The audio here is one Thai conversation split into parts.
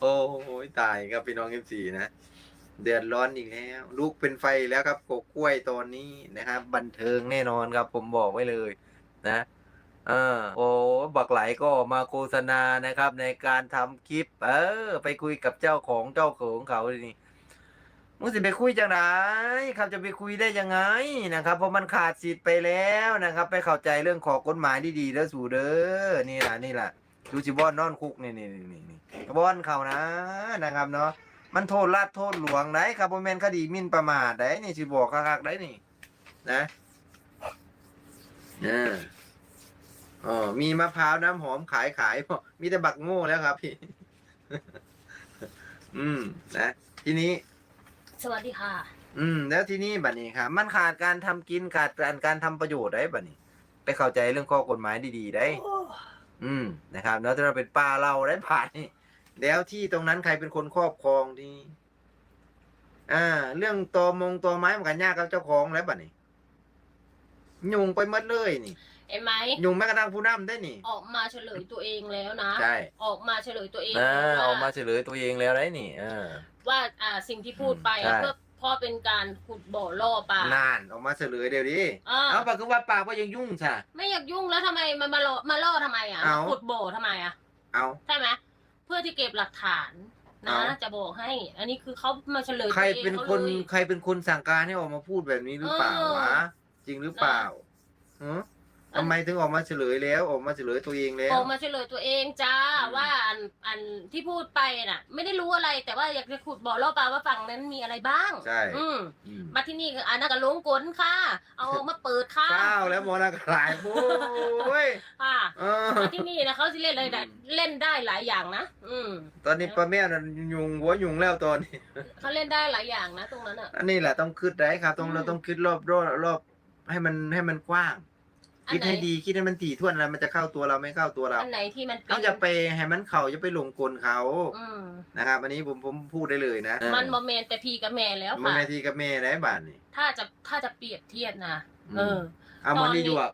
โอ้ยตายครับพี่น้องเอฟซีนะเดือดร้อนอีกแล้วลูกเป็นไฟแล้วครับกกล้วยตอนนี้นะครับ บันเทิงแน่นอนครับ ผมบอกไว้เลย นะเออโอ้บักไหลก็มาโฆษณานะครับ ในการทำคลิป เออ ไปคุยกับเจ้าของเจ้าของเขาทีนี่มึงสิไปคุยจังไหนครับจะไปคุยได้ยังไงนะครับ เพราะมันขาดสิทธิ์ไปแล้วนะครับ ไปเข้าใจเรื่องของกฎหมายดีๆแล้วสู่เด้อนี่แหละนี่แหละ ดูสิบอนนอนคุกนี่นี่นี่นี่บอนเขานะนะครับเนาะมันโทษรัฐโทษหลวงได้ครับบ่แมนคดีมินประมาทได้นี่สิบอกคักๆได้นี่ นะนะอ๋อมีมะพร้าวน้ำหอมขายขายมีแต่บักโง่แล้วครับพี่ อืมนะทีนี้ สวัสดีค่ะ อืม แล้วทีนี้บัดนี้ครับมันขาดการทำกินขาดการการทำประโยชน์ได้บัดนี้ ไปเข้าใจเรื่องข้อกฎหมายดีๆได้ อืมนะครับแล้วถ้าเราเป็นป่าเราได้ผ่านนี่แล้วที่ตรงนั้นใครเป็นคนครอบครองที่อ่า เรื่องตอมงตอไม้มันกันยากกับเจ้าของแล้วบัดนี้ยุงไปหมดเลยนี่เห็นไหมยุงแม้กระทั่งผู้นำได้นี่ ออกมาเฉลยตัวเองแล้วนะใช่ออกมาเฉลยตัวเองอ่าว่าออกมาเฉลยตัวเองแล้วได้นี่อ่าว่าอ่าสิ่งที่พูดไปใช่อะ เพื่อเพ่อเป็นการขุดบ่อล่อปลานานออกมาเฉลยเดี๋ยวดิอ่าเอาปากคือว่าปากก็ยังยุ่งใช่ ไม่อยากยุ่งแล้วทำไมมันมาล่อมาล่อทำไมอะเอามาขุดบ่อทำไมอะเอา ใช่ไหมเพื่อที่เก็บหลักฐานนะ เอาจะบอกให้ อันนี้คือเขามาเฉลยใครตัวองเป็นขาคนลย ใครเป็นคนสั่งการให้ออกมาพูดแบบนี้หรือเปล่าเออ วะจริงหรือเปล่าหือ ทำไมถึงออกมาเฉลยแล้วออกมาเฉลยตัวเองแล้วออกมาเฉลยตัวเองจ้าอืมว่าอันอันที่พูดไปน่ะ ไม่ได้รู้อะไรแต่ว่าอยากจะขุดบ่อล่อปลาว่าฝั่งนั้นมีอะไรบ้าง ใช่ อืมอืมมาที่นี่ก็อันนั้นก็ลงกลค่ะ เอามาเปิดค่ะเฝ้าแล้วโมนาขายโอ้ยค่ะเออมาที่นี่นะเขาจะเล่นอะไรได้อืมเล่นได้หลายอย่างนะอืมตอนนี้ป้าแม่น่ะยุงหัวยุงแล้วตอนนี้เขาเล่นได้หลายอย่างนะตรงนั้นอะอันนี้แหละต้องคิดได้ครับต้องอืมเราต้องคิดรอบรอบรอบให้มันให้มันกว้างอั คิดนไหนให้ดีคิดให้มันถี่ถ้วนอะไรมันจะเข้าตัวเราไม่เข้าตัวเราอันไหนที่มันเป็นเขาจะไปให้มันเขาจะไปหลงกลเขาอืมนะครับอันนี้ผมผมพูดได้เลยนะ มันโมเมนแต่พี่กับแม่แล้วมันค่ะแม่ทีกับแม่ได้บ้านนี่ถ้าจะถ้าจะเปรียบเทียบนะอืมเออเอามันนี่ดูอะ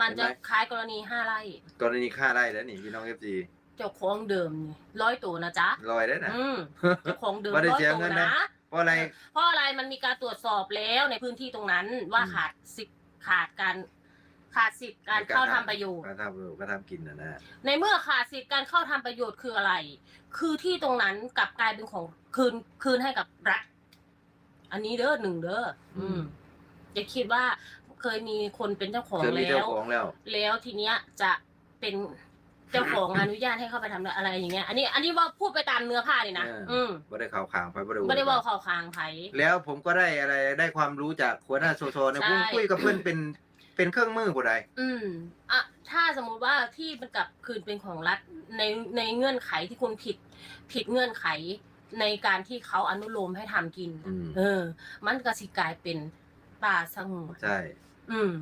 มันจะเห็นไหมคล้ายกรณีห้าไร่กรณีฆ่าได้แล้วนี่พี่น้องเอฟซีเจ้าของเดิมนี่ร้อยตัวนะจ๊ะลอยได้นะอืมเจ้าของเดิมว่าได้ร้อยเสียตัวเงินนะนะเพราะอะไรเพราะอะไรมันมีการตรวจสอบแล้วในพื้นที่ตรงนั้นว่าอืมขาดสิทธิ์ขาดการ ขาดสิทธิ์การเข้าทำประโยชน์ การทำประโยชน์การทำกินนะนะ ในเมื่อขาดสิทธิ์การเข้าทำประโยชน์คืออะไร คือที่ตรงนั้นกลับกลายเป็นของคืนคืนให้กับรัฐ อันนี้เด้อหนึ่งเด้ออืม อย่าคิดว่าเคยมีคนเป็นเจ้าของเคยมีแล้เจ้าว ของแล้ว แล้วทีเนี้ยจะเป็นเจ้าของอนุญาตให้เข้าไปทำอะไรอย่างเงี้ย อันนี้ อันนี้ว่าพูดไปตามเนื้อผ้าเลยนะเอออื อืมไม่ได้ข่าวขางไปไม่ได้ไม่ได้ว่าข่าวคางไผ แล้วผมก็ได้อะไรได้ความรู้จากหัวหน้าโซโซเนี่ยใช่ ผมคุยกับเพื่อนเป็น เป็นเครื่องมือผู้ใดอืมอะถ้าสมมุติว่าที่มันกลับคืนเป็นของรัฐในในเงื่อนไขที่คุณผิด ผิดเงื่อนไขในการที่เขาอนุโลมให้ทำกิน อืมเออ มันก็สิกลายเป็นป่าสงวนใช่ อืม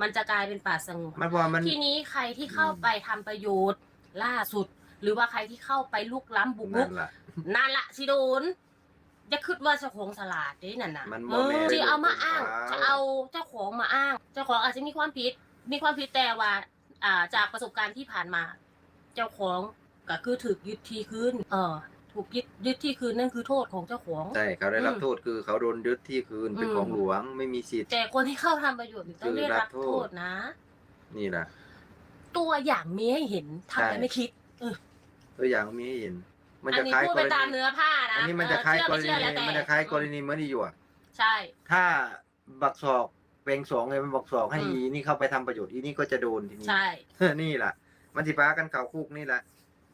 มันจะกลายเป็นป่าสงวน มันพอมัน ทีนี้ใครที่เข้าไปทำประโยชน์ล่าสุด หรือว่าใครที่เข้าไปลุกล้ำบุกรุนั่กนแหละนั่นละสิโดน จะคิดว่าเจ้าของสลาดเด้นั่นน่ะมันบ่เออแม่น ที่เอามาอ้างเป็นของเขาจะเอาเจ้าของมาอ้าง เจ้าของอาจจะมีความผิด มีความผิดแต่ว่า อ่าจากประสบการณ์ที่ผ่านมา เจ้าของก็คือถูกยึดที่คืนเออ ถูกยึดยึดที่คืนนั่นคือโทษของเจ้าของ ใช่เขาได้รับอืมโทษคือเขาโดนยึดที่คืนเป็นอืม ของหลวงไม่มีสิทธิ์ แต่คนที่เข้าทำประโยชน์ต้องได้รับคือรับโทโทษษนะ นี่แหละตัวอย่างมีให้เห็นทำไมใช่ ไม่คิด ตัวอย่างมีให้เห็น มันอัจะนนี้คล้ายพูดกไปรตามณีเนื้อผ้านะอันนี้มันจะคล้ายเออกรเชื่อณีไม่เชื่อแล้วแต่มันจะคล้ายกรณีเหมือนอยู่อะใช่ ถ้าบักศอกเปลงสองไงมันบักศอกให้อืม อีนี่เข้าไปทำประโยชน์อีนี่ก็จะโดนทีนี้ ใช่ นี่แหละมันสิพากันเข่าคุกนี่แหละ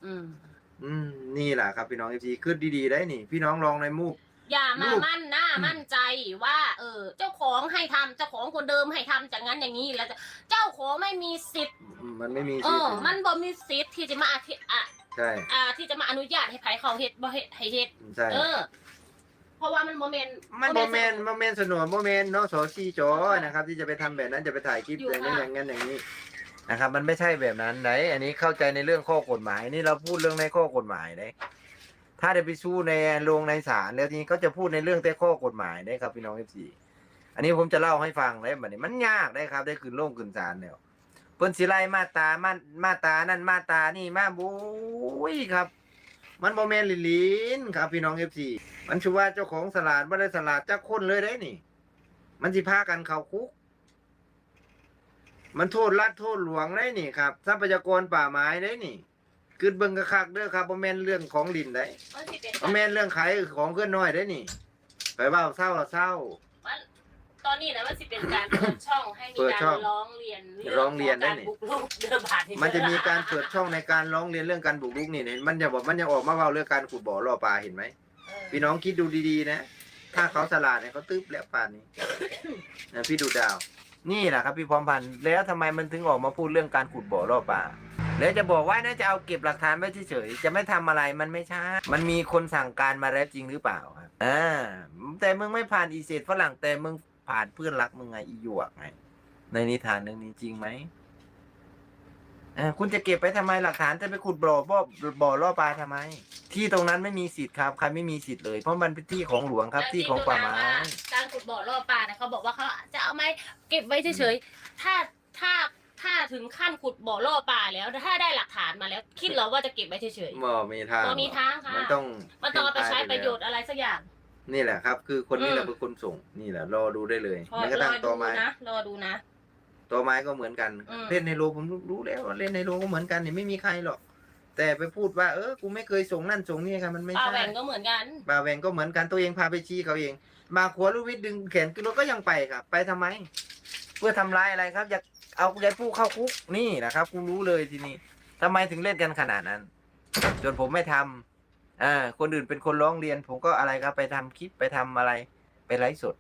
อืม อืมนี่แหละครับพี่น้องเอฟซีขึ้นดีๆได้นี่ พี่น้องลองในมูก อย่ามาลูก มั่นหน้าอืมมั่นใจว่า เออ เจ้าของให้ทำเจ้าของคนเดิมให้ทำจากนั้นอย่างนี้แล้วจะเจ้าของไม่มีสิทธิ์อืมมันไม่มีเอสิทอ ธิ์มันบ่มีสิทธิ์ที่จะมาอาทิอะ ใช่ อ่า ที่จะมาอนุญาตให้ไผเขาเฮ็ดบ่เฮ็ดให้เฮ็ดใช่เออ เพราะว่ามันโมเมนต์ มันโมเมนต์โมเมนต์สนวนโมเมนต์เนาะสอซีจอนะครับ ที่จะไปทำแบบนั้นจะไปถ่ายคลิปอย่างนั้นอย่างนั้นอย่างนี้นะครับ มันไม่ใช่แบบนั้นไหนอันนี้เข้าใจในเรื่องข้อกฎหมาย นี่เราพูดเรื่องในข้อกฎหมายได้ถ้าได้ไปสู้ในโรงในศาลแล้วทีนี้ก็จะพูดในเรื่องแต่ข้อกฎหมายได้ครับพี่น้องเอฟซีอันนี้ผมจะเล่าให้ฟังได้บัดนี้มันยากได้ครับ ได้ขึ้นโรงขึ้นศาลแล้ว เพิ่นสิไล่มาตามามาตานั่นมาตานี่มาบุ้ยครับ มันบ่แม่นลิลินครับพี่น้อง FC มันชื่อว่าเจ้าของสลาดบ่ได้สลาดจักคนเลยได้นี่ มันสิพากันเข้าคุก มันโทษรัฐโทษหลวงได้นี่ครับทรัพยากรป่าไม้ได้นี่คือเบิ่งกระคักเด้อครับบ่แม่นเรื่องของลินได้มันสิเป็นบ่แม่นเรื่องขายของเพื่อนน้อยได้นี่ ไปเว้าเศร้าเศร้า ตอนนี้นะมันสิเป็นการเปิดช่องให้มีเปิดการช่องร้องเรียนร้องเรียนได้การนี่บุกรุกเดินผ่านมันจะมีการเปิดช่องในการร้องเรียนเรื่องการบุกรุกนี่เนี่ยมันจะบอกมันจะออกมาเว้าเรื่องการขุดบ่อล่อปลาเห็นไหมเออพี่น้องคิดดูดีๆนะ ถ้าเขาสลาดเนี่ยเขาตึ๊บแล้วป่านนี้นะพี่ดูดาว นี่แหละครับพี่พร้อมพันธุ์แล้วทำไมมันถึงออกมาพูดเรื่องการขุดบ่อล่อปลาแล้วจะบอกว่าน่าจะเอาเก็บหลักฐานไว้เฉยๆจะไม่ทำอะไรมันไม่ใช่มันมีคนสั่งการมาแล้วจริงหรือเปล่าครับอ่าแต่มึงไม่ผ่านอีเศษฝรั่งแต่มึง ผ่านเพื่อนรักมึงไงอีหยวกไงในนิทานเรื่องนี้จริงไหมเออคุณจะเก็บไปทำไมหลักฐานจะไปขุดบ่อบ่อบ่อล่อปลาทำไม ที่ตรงนั้นไม่มีสิทธิ์ครับใครไม่มีสิทธิ์เลย เพราะมันเป็นที่ของหลวงครับแล้วที่ของป่าไม้จริงๆแล้วว่าการขุดบ่อล่อปลาเนี่ยเขาบอกว่าเขาจะเอาไม้เก็บไว้เฉยๆถ้าถ้าถ้าถึงขั้นขุดบ่อล่อปลาแล้วถ้าได้หลักฐานมาแล้ว คิดเหรอว่าจะเก็บไว้เฉยบ่มีทางบ่มีทางค่ะมันต้องๆมันต้องเอาไปใช้ประโยชน์อะไรสักอย่าง นี่แหละครับ คือคนนี้แหละอืมเป็นคนส่งนี่แหละ รอดูได้เลยพอแม้กระรทั่องตดูอไม้นะรอดูนะตอไม้ก็เหมือนกันอืมเล่นในโลผมรู้รู้แล้วว่าเล่นในโลก็เหมือนกันนี่ไม่มีใครหรอก แต่ไปพูดว่าเออกูไม่เคยส่งนั่นส่งนี่ครับมันไม่ปลาใช่แหวนก็เหมือนกันบาแวงก็เหมือนกันตัวเองพาไปชี้เขาเอง มาขวลูกวิทย์ดึงแขนขึ้นรถก็ยังไปครับ ไปทำไม เพื่อทำร้ายอะไรครับ อยากเอายายผู้เข้าคุกนี่นะครับกูรู้เลยทีนี้ทำไมถึงเล่นกันขนาดนั้นจนผมไม่ทำ อ่า คนอื่นเป็นคนร้องเรียน ผมก็อะไรครับไปทำคลิปไปทำอะไร ไปไลฟ์สด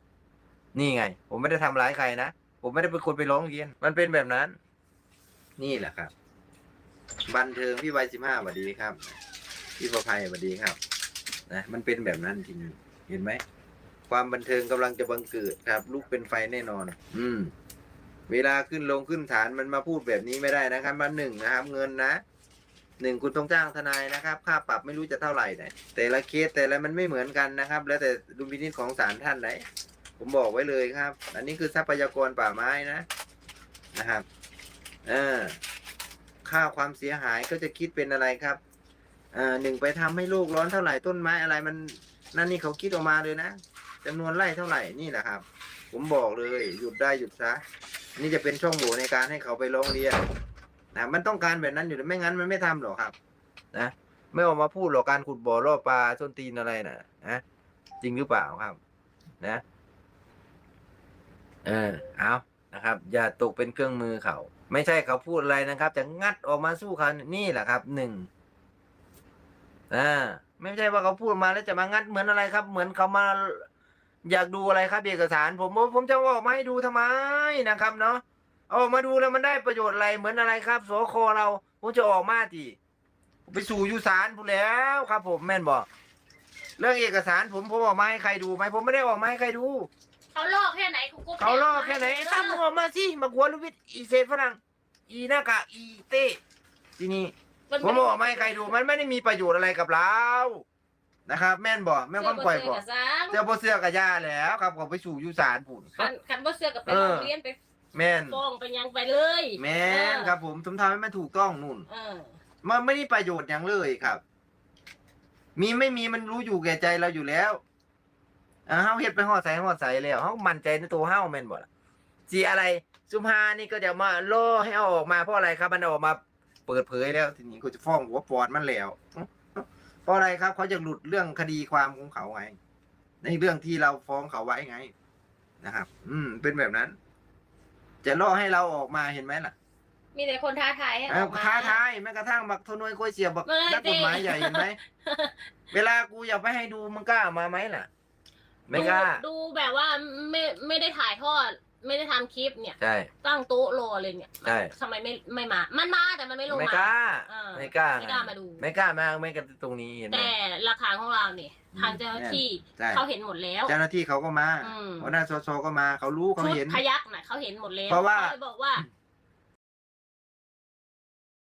นี่ไง ผมไม่ได้ทำร้ายใครนะ ผมไม่ได้เป็นคนไปร้องเรียน มันเป็นแบบนั้น นี่แหละครับ บันเทิงพี่วัยสิบห้าสวัสดีครับ พี่ประภัยสวัสดีครับ นะ มันเป็นแบบนั้นจริงเห็นไหม ความบันเทิงกำลังจะบังเกิดครับ ลูกเป็นไฟแน่นอน อืม เวลาขึ้นลงขึ้นศาลมันมาพูดแบบนี้ไม่ได้นะครับมาหนึ่งนะครับ เงินนะ หนึ่งคุณต้องจ้างทนายนะครับ ค่าปรับไม่รู้จะเท่าไหร่ไหนแต่ละเคสแต่ละมันไม่เหมือนกันนะครับ แล้วแต่ดุลพินิจของศาลท่านไหนผมบอกไว้เลยครับ อันนี้คือทรัพยากรป่าไม้นะนะครับ เออค่าความเสียหายก็จะคิดเป็นอะไรครับอ่าหนึ่งไปทำให้โลกร้อนเท่าไหร่ต้นไม้อะไรมัน นั่นนี่เขาคิดออกมาเลยนะจำนวนไร่เท่าไหร่นี่แหละครับ ผมบอกเลย หยุดได้หยุดซะนี่จะเป็นช่องโหว่ในการให้เขาไปร้องเรียน นะมันต้องการแบบนั้นอยู่ไม่งั้นมันไม่ทำหรอกครับ นะไม่ออกมาพูดหรอกการขุดบ่อล่อปลาส้นตีนอะไรนะนะจริงหรือเปล่าครับ นะ เออเอานะครับ อย่าตกเป็นเครื่องมือเขาไม่ใช่เขาพูดอะไรนะครับ จะงัดออกมาสู้เขานี่แหละครับหนึ่งอ่าไม่ใช่ว่าเขาพูดมาแล้วจะมางัดเหมือนอะไรครับ เหมือนเขามาอยากดูอะไรครับเอกสาร ผมผมจะเออกมาให้ดูทำไมนะครับ เนาะ เอาออกมาดูแล้วมันได้ประโยชน์อะไรเหมือนอะไรครับสคเราผมจะออกมาทีไปสู่ยุสารพูดแล้วครับ ผมแม่นบอกเรื่องเอกสารผมผมออกมาให้ใครดูไหมผมไม่ได้ออกมาให้ใครดู เขาลอกแค่ไหนกูก็เขาลอกแค่ไหนไอ้ตั้มมึงออกมาสิมากัวลูกวิทย์อีเซฟฝรั่งอีหน้ากากอีเต้ทีนี้มันผมบอกไม่ให้ใครดูมันไม่ได้มีประโยชน์อะไรกับเรานะครับ แม่นบอกแม่นก้อนปล่อยบอกเสื้อเจ้าโบเสื้อกับยาแล้วครับเขาไปสู่ยุสานผุนคันคันว่าเสื้อกับไปเออโรงเรียนไป แม่นฟ้องไปยังไปเลยแม่นครับ ผมทุมทำให้มันถูกต้องนู่นเออมันไม่ได้ประโยชน์อย่างเลยครับ มีไม่มีมันรู้อยู่แก่ใจเราอยู่แล้วอ่าเฮาเฮ็ดไปหอดใส่หอดใส่แล้วเฮามั่นใจในตัวเฮาแม่นบ่ล่ะสีอะไรซุมฮานี่ก็จะมาล่อให้เอาออกมาเพราะอะไรครับ มันออกมาเปิดเผยแล้วทีนี้กูจะฟ้องหัวปอดมันแล้วเพราะอะไรครับเขาจะหลุดเรื่องคดีความของเขาไงในเรื่องที่เราฟ้องเขาไว้ไงนะครับ อืม เป็นแบบนั้น จะล่อให้เราออกมาเห็นไหมล่ะมีแต่คนท้าทายให้อเอ้าอกมา ท้าทายแม้กระทั่งบักโทนวยโคยเสียบบักไม่นักกฎหมายจริง ใหญ่เห็นไหมเวลากูอยากไปให้ดูมึงกล้ามาไหมล่ะ ไม่กล้า ดูดูแบบว่าไม่ไม่ได้ถ่ายทอด ไม่ได้ทำคลิปเนี่ย ใช่ ตั้งโต๊ะรอเลยเนี่ยใช่ ทำไมไม่ไม่มา มันมาแต่มันไม่ลงไม่มา กล้า เออไม่กล้าไม่กล้ามาดู ไม่กล้ามาไม่กันตรงนี้เห็นไหมแต่หลักฐานของเราเนี่ยอืมทางเจ้าหน้าที่ใช่ เขาเห็นหมดแล้ว เจ้าหน้าที่เขาก็มาอืม หัวหน้าสชก็มาเขารู้เขาชุดเห็น พยักน่ะเขาเห็นหมดแล้วเพราะว่า ขลยบอกว่า